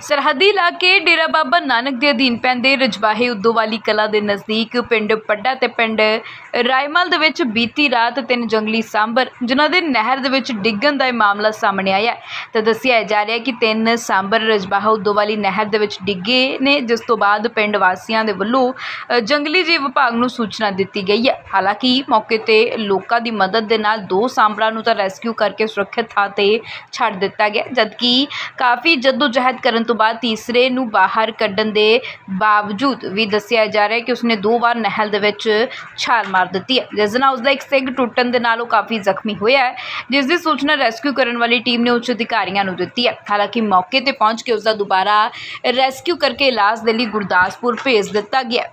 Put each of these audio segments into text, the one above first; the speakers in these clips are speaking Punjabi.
ਸਰਹੱਦੀ ਇਲਾਕੇ ਡੇਰਾ ਬਾਬਾ ਨਾਨਕ ਦੇ ਅਧੀਨ ਪੈਂਦੇ ਰਜਵਾਹੇ ਉਦੋਵਾਲੀ ਕਲਾ ਦੇ ਨਜ਼ਦੀਕ ਪਿੰਡ ਪੱਡਾ ਤੇ ਪਿੰਡ ਰਾਇਮਲ ਦੇ ਵਿੱਚ ਬੀਤੀ ਰਾਤ ਤਿੰਨ ਜੰਗਲੀ ਸਾਂਬਰ ਜਿਨ੍ਹਾਂ ਦੇ ਨਹਿਰ ਦੇ ਵਿੱਚ ਡਿੱਗਣ ਦਾ ਇਹ ਮਾਮਲਾ ਸਾਹਮਣੇ ਆਇਆ ਹੈ। ਤਾਂ ਦੱਸਿਆ ਜਾ ਰਿਹਾ ਹੈ ਕਿ ਤਿੰਨ ਸਾਂਬਰ ਰਜਵਾਹਾ ਉਦੋਵਾਲੀ ਨਹਿਰ ਦੇ ਵਿੱਚ ਡਿੱਗੇ ਨੇ ਜਿਸ ਤੋਂ ਬਾਅਦ ਪਿੰਡ ਵਾਸੀਆਂ ਦੇ ਵੱਲੋਂ ਅ, ਜੰਗਲੀ ਜੀਵ ਵਿਭਾਗ ਨੂੰ ਸੂਚਨਾ ਦਿੱਤੀ ਗਈ ਹੈ। ਹਾਲਾਂਕਿ ਮੌਕੇ ਤੇ ਲੋਕਾਂ ਦੀ ਮਦਦ ਦੇ ਨਾਲ ਦੋ ਸਾਂਬਰਾਂ ਨੂੰ ਤਾਂ ਰੈਸਕਿਊ ਕਰਕੇ ਸੁਰੱਖਿਅਤ ਥਾਂ ਤੇ ਛੱਡ ਦਿੱਤਾ ਗਿਆ ਜਦਕਿ ਕਾਫੀ ਜਹਿਦ ਕਰਨ ਤੋਂ ਬਾਅਦ ਤੀਸਰੇ ਨੂੰ ਬਾਹਰ ਕੱਢਣ ਦੇ ਬਾਵਜੂਦ ਵੀ ਦੱਸਿਆ ਜਾ ਰਿਹਾ ਹੈ ਕਿ ਉਸਨੇ ਦੋ ਵਾਰ ਨਹਿਰ ਦੇ ਵਿੱਚ ਛਾਲ ਮਾਰ ਦਿੱਤੀ ਹੈ। ਜਿਸ ਨਾਲ ਉਸਦਾ ਇੱਕ ਸਿੰਗ ਟੁੱਟਣ ਦੇ ਨਾਲ ਉਹ ਕਾਫੀ ਜ਼ਖਮੀ ਹੋਇਆ ਹੈ। ਜਿਸ ਦੀ ਸੂਚਨਾ ਰੈਸਕਿਊ ਕਰਨ ਵਾਲੀ ਟੀਮ ਨੇ ਉੱਚ ਅਧਿਕਾਰੀਆਂ ਨੂੰ ਦਿੱਤੀ ਹੈ। ਹਾਲਾਂਕਿ ਮੌਕੇ ਤੇ ਪਹੁੰਚ ਕੇ ਉਸਦਾ ਦੁਬਾਰਾ ਰੈਸਕਿਊ ਕਰਕੇ ਇਲਾਜ ਦੇ ਲਈ ਗੁਰਦਾਸਪੁਰ ਭੇਜ ਦਿੱਤਾ ਗਿਆ ਹੈ।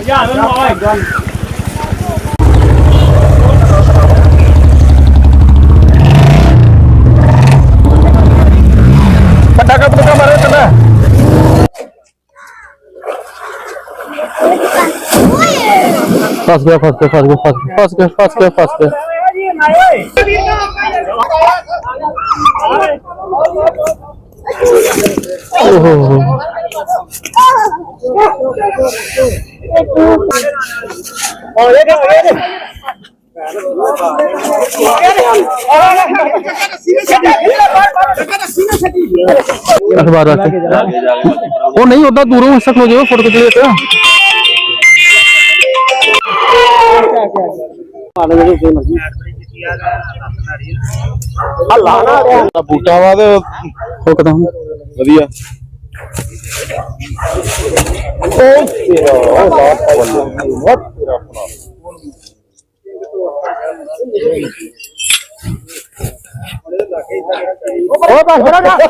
ਪੱਟਾ फंस गया फंस गया फंस गया फंस गया फंस गया फंस गया फंस गया। अखबार वो नहीं होता दूरों से फ़ोटो क्लियर ਦਾ ਬੂਟਾ ਵਾ ਤੇ ਉਹ ਕਦਮ ਵਧੀਆ। ਉਹ ਤੇਰਾ ਉਹ ਬਾਤ ਬਹੁਤ ਤੇਰਾ ਆਪਣਾ ਉਹ ਬਸ ਬੜਾ ਨਾ ਅੱਗੇ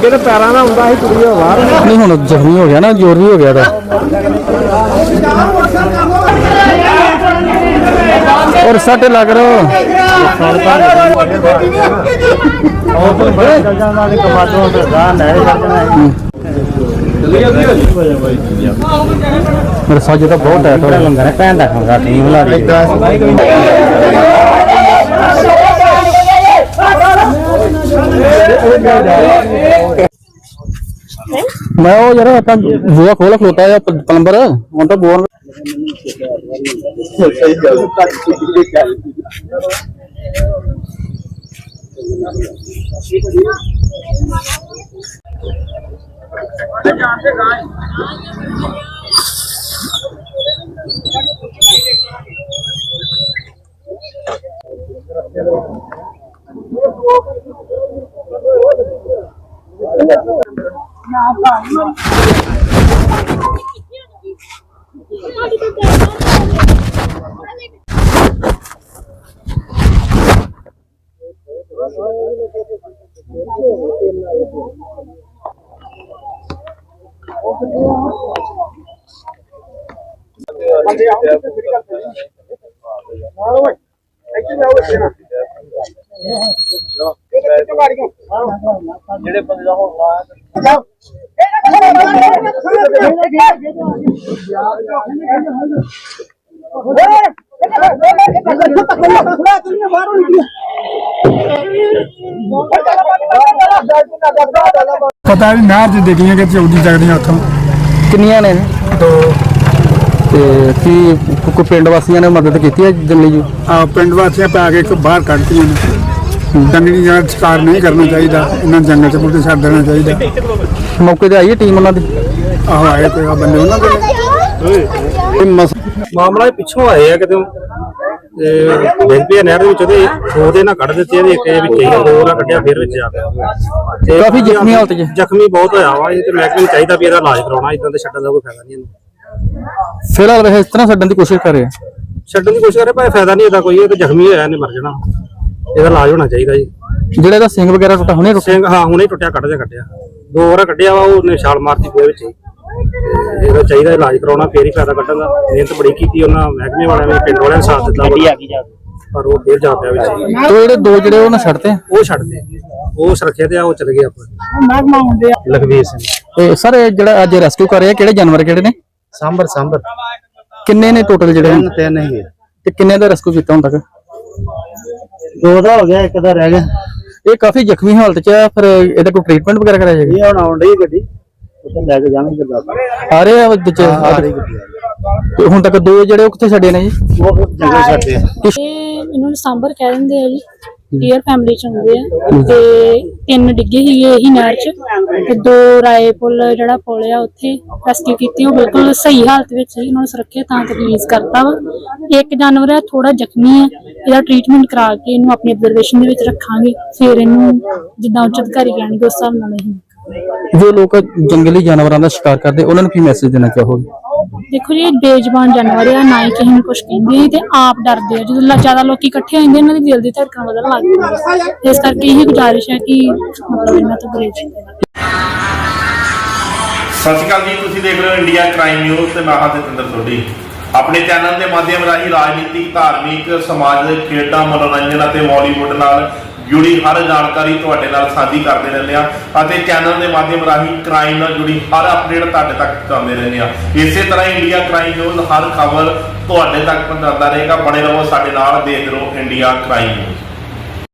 ਤੇ ਪੈਰਾਂ ਨਾਲ ਹੁੰਦਾ ਸੀ ਕੁੜੀ ਬਾਹਰ। ਨਹੀਂ ਹੁਣ ਜ਼ਖਮੀ ਹੋ ਗਿਆ ਨਾ ਜ਼ੋਰ ਵੀ ਹੋ ਗਿਆ ਦਾ ਔਰ ਸੱਟ ਲੱਗ ਰੋ ਉਹ ਤੋਂ ਬੜੇ ਚੱਲ ਜਾਂਦਾ ਤੇ ਕਮਾਦੋਂ ਤੇ ਗਾਂ ਲੈ ਜਾਂਦਾ ਮੇਰੇ ਸਾਜ ਤਾਂ ਬਹੁਤ ਟਾਈਟ ਹੋ ਗਿਆ ਲੰਗਰ ਭੈਣ ਦਾ ਖਾਂਦਾ ਟੀਮ ਲਾ ਦੇ ਮੈਂ ਉਹ ਯਾਰ ਆਪਾਂ ਬੂਆ ਖੋਲ ਖਲੋਤਾ ਆ ਪ- ਪਲੰਬਰ ਹੁਣ ਤਾਂ ਬੋਰ ਸਹੀ ਗੱਲ ਜਿਹੜੇ ਬੰਦੇ ਦਾ ਹੋਣਾ ਪਤਾ ਨਹੀਂ ਨਹਿਰ ਚ ਡਿੱਗੀਆਂ ਕਿ ਚੌਦੀ ਚੱਕਦੀਆਂ ਉੱਥੋਂ ਕਿੰਨੀਆਂ ਨੇ? ਦੋ। ਤੇ ਕੀ ਕੋ- ਪਿੰਡ ਵਾਸੀਆਂ ਨੇ ਮਦਦ ਕੀਤੀ ਹੈ ਜੰਗਲੀ ਜੀ? ਆ ਪਿੰਡ ਵਾਸੀਆਂ ਪਾ ਕੇ ਇੱਕ ਬਾਹਰ ਕੱਢਤੀਆਂ ਨੇ। ਜੰਗਲੀ ਜਾਨ ਸ਼ਿਕਾਰ ਨਹੀਂ ਕਰਨਾ ਚਾਹੀਦਾ। ਇਹਨਾਂ ਨੂੰ ਜੰਗਲ ਚ ਬੁੱਢੇ ਛੱਡ ਦੇਣਾ ਚਾਹੀਦਾ। ਮੌਕੇ ਤੇ ਆਈ ਹੈ ਟੀਮ ਉਹਨਾਂ ਦੀ? ਆਹੋ ਆਏ ਕੋਈ ਆ ਬੰਦੇ ਉਹਨਾਂ ਇਹ ਮਸ- ਮਾਮਲਾ ਇਹ ਪਿੱਛੋਂ ਆਏ ਆ ਕਿਤੇ। ਤੇ ਬੇਸਪੀਆ ਨਹਿਰ ਦੇ ਵਿੱਚ ਉਹਦੇ ਦੋ ਦੇ ਨਾਲ ਕੱਢ ਦਿੱਤੇ ਇਹਦੇ ਇੱਕ ਦੇ ਵਿੱਚ ਹੀ ਦੋ ਨਾਲ ਕੱਢਿਆ ਫਿਰ ਵਿੱਚ ਆ। ਗਿਆ ਤੇ ਕਾਫੀ ਜ਼ਖਮੀ ਹਾਲਤ 'ਚ। ਜ਼ਖਮੀ ਬਹੁਤ ਹੋਇਆ ਵਾ ਇਹ ਤੇ ਮਹਿਕਮੇ ਨੂੰ ਚਾਹੀਦਾ ਵੀ ਇਹਦਾ ਇਲਾਜ ਕਰਾਉਣਾ ਇਦਾਂ ਤੇ ਛੱਡਣ ਦਾ ਕੋਈ ਫਾਇਦਾ ਨਹੀਂ ਇਹਨੂੰ। ਫਿਲਹਾਲ ਵੈਸੇ ਇਸ ਤਰ੍ਹਾਂ ਛੱਡਣ ਦੀ ਕੋਸ਼ਿਸ਼ ਕਰ ਰਹੇ ਆ। ਛੱਡਣ ਦੀ ਕੋਸ਼ਿਸ਼ ਕਰੇ ਭਾਵੇਂ ਫਾਇਦਾ ਨਹੀਂ ਇਹਦਾ ਕੋਈ ਇਹ ਤੇ ਜ਼ਖਮੀ ਹੋਇਆ ਇਹਨੇ ਮਰ ਜਾਣਾ। ਇਹਦਾ ਇਲਾਜ ਹੋਣਾ ਚਾਹੀਦਾ ਜੀ। ਜਿਹੜਾ ਇਹਦਾ ਸਿੰਘ ਵਗੈਰਾ ਟੁੱਟਾ ਹੁਣੇ ਟੁੱਟਾ ਸਿੰਘ ਹਾਂ ਹੁਣੇ ਟੁੱਟਿਆ ਕੱਢ ਦਿਆ ਕੱਢਿਆ। ਦੋ ਵਾਰ ਕੱਢਿਆ ਵਾ ਉਹਨੇ ਛਾਲ ਮਾਰਤੀ ਪੂਰੇ ਵਿੱਚ ਹੀ। ਤੇ ਇਹਦਾ ਚਾਹੀਦਾ ਇਲਾਜ ਕਰਾਉਣਾ ਫੇਰ ਹੀ ਫਾਇਦਾ ਕੱਢਣ ਦਾ। ਮਿਹਨਤ ਬੜੀ ਕੀਤੀ ਉਹਨਾਂ ਮਹਿਕਮੇ ਵਾਲਿਆਂ ਨੇ ਪਿੰਡ ਵਾਲਿਆਂ ਨੇ ਸਾਥ ਦਿੱਤਾ। ਆ ਗਈ ਜਾ ਪਰ ਉਹ ਫੇਰ ਜਾ ਪਿਆ ਵਿੱਚ। ਤੇ ਜਿਹੜੇ ਦੋ ਜਿਹੜੇ ਉਹਨਾਂ ਛੱਡਤੇ? ਉਹ ਛੱਡਦੇ। ਉਹ ਸੁਰੱਖਿਆ ਤੇ ਆ ਉਹ ਚਲੇ ਗਏ ਆਪਾਂ। ਲਖਵੀਰ ਸਿੰਘ। ਤੇ ਸਰ ਇਹ ਜਿਹੜਾ ਅੱਜ ਰੈਸਕਿਊ ਕਰ ਰਹੇ ਕਿਹੜੇ ਜਾਨਵਰ ਕਿਹੜੇ ਨੇ? ਸਾਂਬਰ ਸਾਂਬਰ। ਕਿੰਨੇ ਨੇ ਟੋਟਲ ਜਿਹੜੇ? ਤਿੰਨ ਤਿੰਨ ਹੀ ਹੈ ਤੇ ਕਿੰਨੇ ਦਾ ਰੈਸਕਿਊ ਕੀਤਾ ਹੁਣ ਤੱਕ? ਦੋ ਦਾ ਹੋ ਗਿਆ ਇੱਕ ਦਾ ਰਹਿ ਗਿਆ ਇਹ ਕਾਫੀ ਜ਼ਖਮੀ ਹਾਲਤ 'ਚ ਆ ਫਿਰ ਇਹਦਾ ਕੋਈ ਟ੍ਰੀਟਮੈਂਟ ਵਗੈਰਾ ਕਰਾਇਆ ਜਾਏਗਾ? ਇਹ ਹੁਣ ਆਉਣ ਡਈ ਗੱਡੀ ਉੱਥੇ ਲੈ ਕੇ ਜਾਣਗੇ ਗੁਰਦਾਸਪੁਰ ਆ ਰਹੇ ਆ ਵਿੱਚ? ਆ ਰਹੀ ਗੱਡੀ। ਆ ਰਹੀ। ਤੇ ਹੁਣ ਤੱਕ ਦੋ ਜਿਹੜੇ ਉਹ ਕਿੱਥੇ ਛੱਡੇ ਨੇ ਜੀ? ਉਹ ਫਿਰ ਜੰਗਲ ਛੱਡਦੇ ਆ ਇਹ ਮੈਨੂੰ ਸਾਂਬਰ ਕਹਿ ਦਿੰਦੇ ਆ ਜੀ ਡੀਅਰ ਫੈਮਿਲੀ ਚ ਹੁੰਦੇ ਆ। ਤੇ ਤਿੰਨ ਡਿੱਗੇ ਸੀਗੇ ਇਹੀ ਨਹਿਰ ਚ ਤੇ ਦੋ ਰਾਏ ਪੁੱਲ ਜਿਹੜਾ ਪੁੱਲ ਆ ਉੱਥੇ ਰੈਸਕਿਊ ਕੀਤੀ ਉਹ ਬਿਲਕੁਲ ਸਹੀ ਹਾਲਤ ਵਿੱਚ ਸੀ ਉਹਨਾਂ ਨੂੰ ਸੁਰੱਖਿਅਤ ਥਾਂ ਤੇ ਰਿਲੀਜ਼ ਕਰਤਾ ਵਾ। ਇੱਕ ਜਾਨਵਰ ਹੈ ਥੋੜਾ ਜ਼ਖਮੀ ਹੈ ਇਹਦਾ ਟ੍ਰੀਟਮੈਂਟ ਕਰਾ ਕੇ ਇਹਨੂੰ ਆਪਣੀ ਅਬਜ਼ਰਵੇਸ਼ਨ ਦੇ ਵਿੱਚ ਰੱਖਾਂਗੇ ਫਿਰ ਇਹਨੂੰ ਜਿੱਦਾਂ ਉੱਚ ਅਧਿਕਾਰੀ ਕਹਿਣਗੇ ਉਸ ਹਿਸਾਬ ਨਾਲ ਅਸੀਂ ਜੋ ਲੋਕ ਜੰਗਲੀ ਜਾਨਵਰਾਂ ਦਾ ਸ਼ਿਕਾਰ ਕਰਦੇ ਉਹਨਾਂ ਨੂੰ ਕੀ ਮੈਸੇਜ ਦੇਣਾ ਚਾਹੋਗੇ? ਦੇਖੋ ਜੀ ਇਹ ਬੇਜ਼ਬਾਨ ਜਾਨਵਰ ਆ ਨਾ ਹੀ ਕਿਸੇ ਨੂੰ ਕੁਝ ਕਹਿੰਦੇ ਤੇ ਆਪ ਡਰਦੇ ਆ। ਜਦੋਂ ਲ- ਜ਼ਿਆਦਾ ਲੋਕੀ ਇਕੱਠੇ ਹੋ ਜਾਂਦੇ ਇਹਨਾਂ ਦੀ ਦਿਲ ਦੀ ਧੜਕਣ ਵਧਣ ਲੱਗ ਜਾਂਦੀ ਹੈ ਇਸ ਕਰਕੇ ਇਹ ਗੁਜ਼ਾਰਿਸ਼ ਹੈ ਕਿ ਮਤਲਬ ਇਹਨਾਂ ਤੋਂ ਗੁਰੇਜ਼ ਜਾਵੇ ਸਤਿ ਸ਼੍ਰੀ ਅਕਾਲ ਜੀ ਤੁਸੀਂ ਦੇਖ ਰਹੇ ਹੋ ਇੰਡੀਆ ਕ੍ਰਾਈਮ ਨਿਊਜ਼ ਤੇ ਮੈਂ ਹਾਂ ਜਤਿੰਦਰ ਸੋਢੀ। ਆਪਣੇ ਚੈਨਲ ਦੇ ਮਾਧਿਅਮ ਰਾਹੀਂ ਰਾਜਨੀਤਿਕ, ਧਾਰਮਿਕ ਸਮਾਜਿਕ ਖੇਡਾਂ, ਮਨੋਰੰਜਨ ਅਤੇ ਬਾਲੀਵੁੱਡ ਨਾਲ ਜੁੜੀ ਹਰ ਜਾਣਕਾਰੀ ਤੁਹਾਡੇ ਨਾਲ ਸਾਂਝੀ ਕਰਦੇ ਰਹਿੰਦੇ ਆ ਅਤੇ ਚੈਨਲ ਦੇ ਮਾਧਿਅਮ ਰਾਹੀਂ ਕ੍ਰਾਈਮ ਨਾਲ ਜੁੜੀ ਹਰ ਅਪਡੇਟ ਤੁਹਾਡੇ ਤੱਕ ਪਹੁੰਚਾਉਂਦੇ ਰਹਿੰਦੇ ਆ ਇਸੇ ਤਰ੍ਹਾਂ ਇੰਡੀਆ ਕ੍ਰਾਈਮ ਨਿਊਜ਼ ਹਰ ਖਬਰ ਤੁਹਾਡੇ ਤੱਕ ਪਹੁੰਚਾਉਂਦਾ ਰਹੇਗਾ। ਬਣੇ ਰਹੋ ਸਾਡੇ ਨਾਲ, ਦੇਖਦੇ ਰਹੋ ਇੰਡੀਆ ਕ੍ਰਾਈਮ ਨਿਊਜ਼